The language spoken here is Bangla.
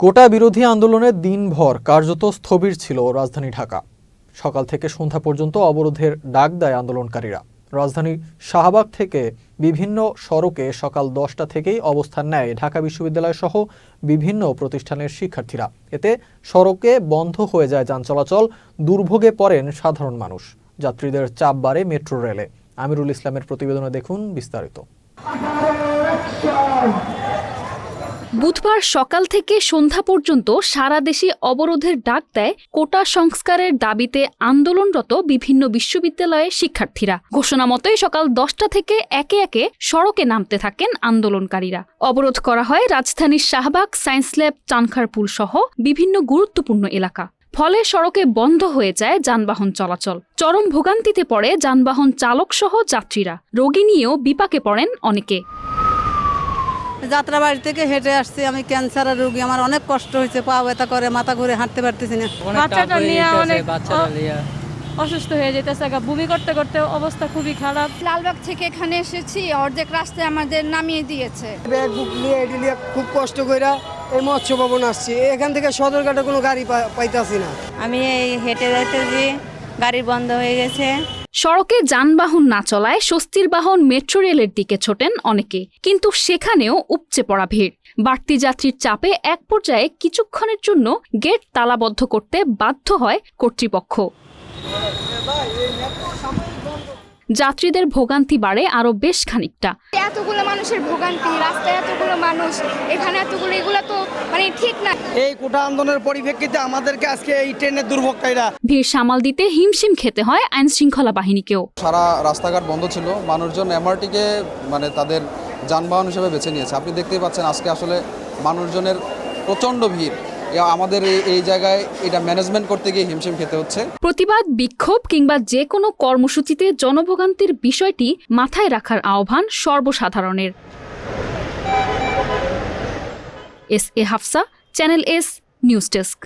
কোটা বিরোধী আন্দোলনের দিনভর কার্যত স্থবির ছিল রাজধানী ঢাকা। সকাল থেকে সন্ধ্যা পর্যন্ত অবরোধের ডাক দেয় আন্দোলনকারীরা। রাজধানীর শাহবাগ থেকে বিভিন্ন সড়কে সকাল দশটা থেকেই অবস্থান নেয় ঢাকা বিশ্ববিদ্যালয় সহ বিভিন্ন প্রতিষ্ঠানের শিক্ষার্থীরা। এতে সড়কে বন্ধ হয়ে যায় যান চলাচল, দুর্ভোগে পড়েন সাধারণ মানুষ। যাত্রীদের চাপ বাড়ে মেট্রো রেলে। আমিরুল ইসলামের প্রতিবেদনে দেখুন বিস্তারিত। বুধবার সকাল থেকে সন্ধ্যা পর্যন্ত সারা দেশে অবরোধের ডাক দেয় কোটা সংস্কারের দাবিতে আন্দোলনরত বিভিন্ন বিশ্ববিদ্যালয়ের শিক্ষার্থীরা। ঘোষণা মতোই সকাল দশটা থেকে একে একে সড়কে নামতে থাকেন আন্দোলনকারীরা। অবরোধ করা হয় রাজধানীর শাহবাগ, সায়েন্স ল্যাব, চানখারপুল সহ বিভিন্ন গুরুত্বপূর্ণ এলাকা। ফলে সড়কে বন্ধ হয়ে যায় যানবাহন চলাচল। চরম ভোগান্তিতে পড়ে যানবাহন চালক সহ যাত্রীরা। রোগী নিয়েও বিপাকে পড়েন অনেকে। যাত্রাবাড়ি থেকে হেঁটে আসছি আমি ক্যান্সারের রোগী আমার অনেক কষ্ট হয়েছে পা ব্যথা করে মাথা ঘুরে হাঁটতে পারতেছি না। বাচ্চাটা নিয়ে অনেক বাচ্চাটা অ- নিয়ে। অসুস্থ হয়ে যেতেছে গা বমি করতে করতে অবস্থা খুবই খারাপ। লালবাগ থেকে এখানে এসেছি অর্ধেক রাস্তায় আমাদের নামিয়ে দিয়েছে। ব্যাগ বুক নিয়ে এটি নিয়ে খুব কষ্ট কইরা এই মৎস্য ভবন আসছি। এখান থেকে সদরঘাটে কোনো গাড়ি পাইতাছি না। আমি এই হেঁটে যাইতেছি গাড়ি বন্ধ হয়ে গেছে। সড়কে যানবাহন না চলায় স্বস্তির বাহন মেট্রো রেলের দিকে ছোটেন অনেকে। কিন্তু সেখানেও উপচে পড়া ভিড়। বাড়তি যাত্রীর চাপে এক পর্যায়ে কিছুক্ষণের জন্য গেট তালাবদ্ধ করতে বাধ্য হয় কর্তৃপক্ষ। যাত্রীদের ভোগান্তি বাড়ে আরও বেশ খানিকটা। এতগুলো মানুষের ভোগান্তি রাস্তায় এতগুলো মানুষ এখানে এতগুলো এগুলো তো মানে ঠিক না। এই কোটা আন্দোলনের পরিপ্রেক্ষিতে আমাদেরকে আজকে এই ট্রেনের দুর্ভোগকারীরা ভিড় সামাল দিতে হিমশিম খেতে হয় আইন শৃঙ্খলা বাহিনীকেও। সারা রাস্তাঘাট বন্ধ ছিল মানুষজন এমআরটিকে মানে তাদের যানবাহন হিসেবে বেছে নিয়েছে। আপনি দেখতেই পাচ্ছেন আজকে আসলে মানুষজনের প্রচণ্ড ভিড়। আমাদের এই জায়গায় এটা ম্যানেজমেন্ট করতে গিয়ে হিমশিম খেতে হচ্ছে। প্রতিবাদ, বিক্ষোভ কিংবা যে কোনো কর্মসূচিতে জনভোগান্তির বিষয়টি মাথায় রাখার আহ্বান সর্বসাধারণের। S A Hafsa, channel S, news desk.